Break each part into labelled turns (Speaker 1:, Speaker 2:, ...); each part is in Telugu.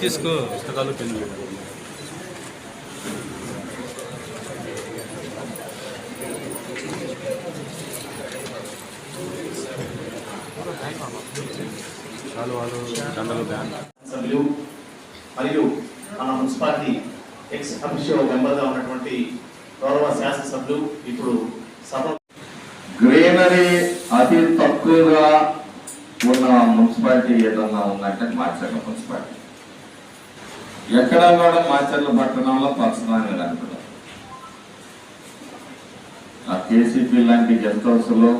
Speaker 1: తీసుకో పుస్తకాలు పెళ్ళి
Speaker 2: సభ్యులు మరియు మన మున్సిపాలిటీ ఎక్స్ అఫీషియో మెంబర్గా ఉన్నటువంటి గౌరవ శాసనసభ్యులు ఇప్పుడు సభ
Speaker 3: గ్రీనరీ అతి తక్కువగా ఉన్న మున్సిపాలిటీ ఏదన్నా ఉందంటే మాచర్ల మున్సిపాలిటీ. ఎక్కడ కూడా మాచర్ల పట్టణంలో పచ్చదాని కనపడదు ఆ కేసీపీ లాంటి గెస్ట్ హౌస్లో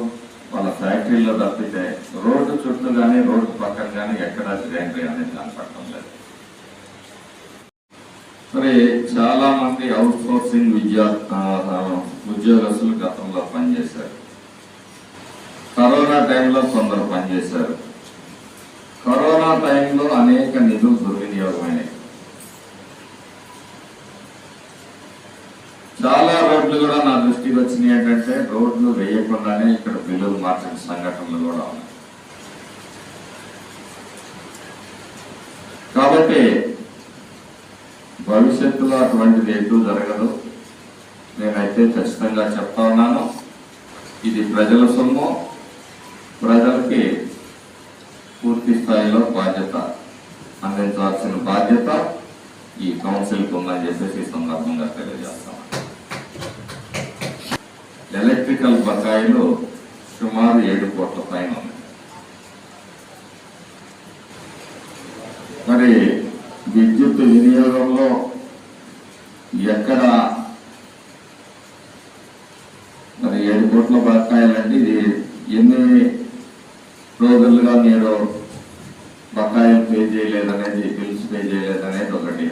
Speaker 3: వాళ్ళ ఫ్యాక్టరీలో తప్పితే రోడ్డు చుట్టూ కానీ రోడ్డు పక్కన కానీ ఎక్కడ గ్రీనరీ అనేది కనపడటం లేదు. మరి చాలా మంది అవుట్ సోర్సింగ్ విద్యా ఉద్యోగస్తులు గతంలో పనిచేస్తారు కరోనా టైంలో కొందరు పనిచేశారు. కరోనా టైంలో అనేక నిధులు దుర్వినియోగమైనవి చాలా రోడ్లు కూడా నా దృష్టికి వచ్చినాయి ఏంటంటే రోడ్లు వేయకుండానే ఇక్కడ బిల్లులు మార్చిన సంఘటనలు కూడా ఉన్నాయి. కాబట్టి భవిష్యత్తులో అటువంటిది ఎటు జరగదు. నేనైతే ఖచ్చితంగా చెప్తా ఉన్నాను. ఇది ప్రజల సొమ్ము. ప్రజలకి పూర్తి స్థాయిలో బాధ్యత అందించాల్సిన బాధ్యత ఈ కౌన్సిల్కి ఉందని చెప్పేసి ఈ సందర్భంగా తెలియజేస్తాం. ఎలక్ట్రికల్ బకాయిలు సుమారు ఏడు కోట్ల పైన ఉంది. మరి విద్యుత్ వినియోగంలో ఎక్కడ మరి ఏడు కోట్ల బకాయిలండి? ఇది ఎన్ని రోజులుగా మీరు బకాయిలు పే చేయలేదనేది బిల్స్ పే చేయలేదనేది ఒకటి.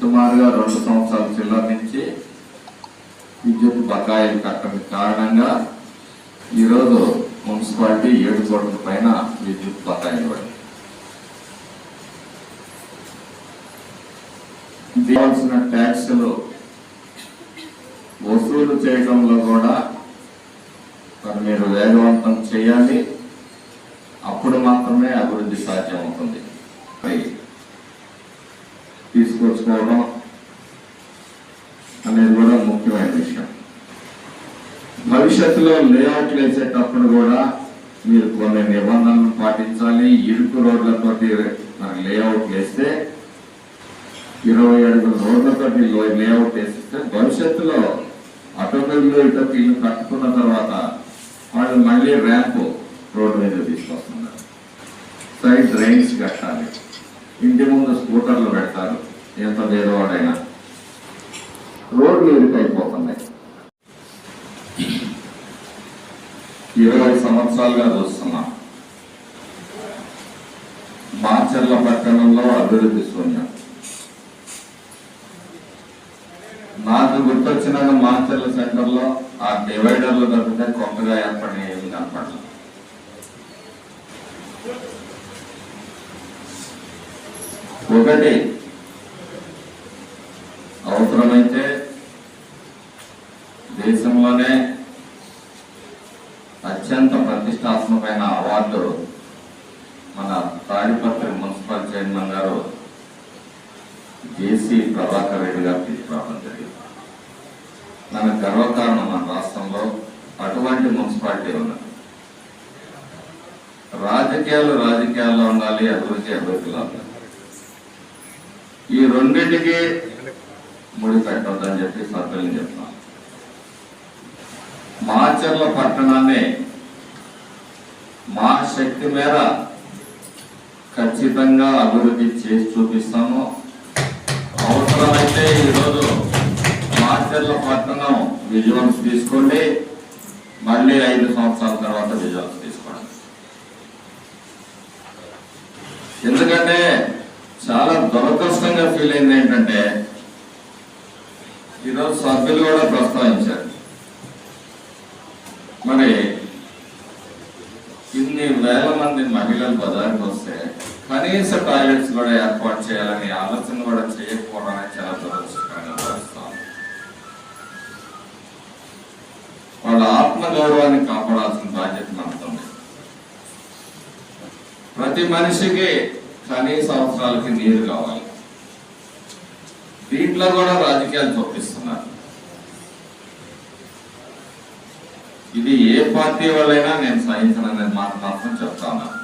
Speaker 3: సుమారుగా రెండు సంవత్సరాల చిల్లర నుంచి విద్యుత్ బకాయిలు కట్టని కారణంగా ఈరోజు మున్సిపాలిటీ ఏడు కోట్ల పైన విద్యుత్ బకాయిలు పడింది ఇవ్వాల్సిన ట్యాక్స్లు వసూలు చేయడంలో కూడా మరి మీరు వేగవంతం చేయాలి. అప్పుడు మాత్రమే అభివృద్ధి సాధ్యమవుతుంది. తీసుకొచ్చుకోవడం అనేది కూడా ముఖ్యమైన విషయం. భవిష్యత్తులో లేఅవుట్లు వేసేటప్పుడు కూడా మీరు కొన్ని నిబంధనలు పాటించాలి. ఇరుకు రోడ్లతో లేఅవుట్ వేస్తే ఇరవై అడుగుల రోడ్లతో లేఅవుట్ వేసిస్తే భవిష్యత్తులో అటోమొబైల్ ఇటు ఇల్లు కట్టుకున్న తర్వాత వాళ్ళు మళ్ళీ ర్యాంపు రోడ్డు మీద తీసుకొస్తున్నారు సైడ్ డ్రైన్స్ కట్టాలి. ఇంటి ముందు స్కూటర్లు పెడతారు ఎంత పేదవాడైనా. రోడ్లు ఇరుకైపోతున్నాయి. ఇరవై సంవత్సరాలుగా చూస్తున్నాం. మాచర్ల పట్టణంలో అభివృద్ధి శూన్యం నాకు గుర్తొచ్చిన మాచర్ల సెంటర్లో ఆ డివైడర్లు తప్పితే కొత్తగా ఏర్పడిన ఏమి కనపడలేదు ఒకటి. అవసరమైతే దేశంలోనే అత్యంత ప్రతిష్టాత్మకమైన అవార్డు మన తాడిపత్రి మున్సిపల్ చైర్మన్ గారు జేసీ ప్రభాకర్ రెడ్డి గారు తీసుకురావడం జరిగింది. మన గర్వకారణం మన రాష్ట్రంలో అటువంటి మున్సిపాలిటీ ఉన్నది. రాజకీయాలు రాజకీయాల్లో ఉండాలి అభివృద్ధి అభివృద్ధిలో ఉండాలి. ఈ రెండింటికి ముడి పెట్టొద్దని చెప్పి సభ్యులను చెప్తున్నాను మాచర్ల పట్టణాన్ని మా శక్తి మేర ఖచ్చితంగా అభివృద్ధి చేసి చూపిస్తాము. అవసరమైతే ఈరోజు మాచర్ల పట్టణం విజువల్స్ తీసుకోండి. మళ్ళీ ఐదు సంవత్సరాల తర్వాత విజువల్స్ తీసుకోండి చాలా దురదృష్టంగా ఫీల్ అయింది ఏంటంటే ఈరోజు సభ్యులు కూడా ప్రస్తావించారు. మరి ఇన్ని వేల మంది మహిళలు బజార్కి వస్తే కనీస టాయిలెట్స్ కూడా ఏర్పాటు చేయాలని ఆలోచన కూడా చేయకపోవడం చాలా దురదృష్టకరంగా భావిస్తాం వాళ్ళ ఆత్మగౌరవాన్ని కాపాడాల్సిన బాధ్యత మనతో ప్రతి మనిషికి కనీస అవసరాలకి నీరు కావాలి. దీంట్లో కూడా రాజకీయాలు చూపిస్తున్నారు ఇది ఏ పార్టీ వాళ్ళైనా నేను సహించననే మాట మాత్రం చెప్తా ఉన్నాను.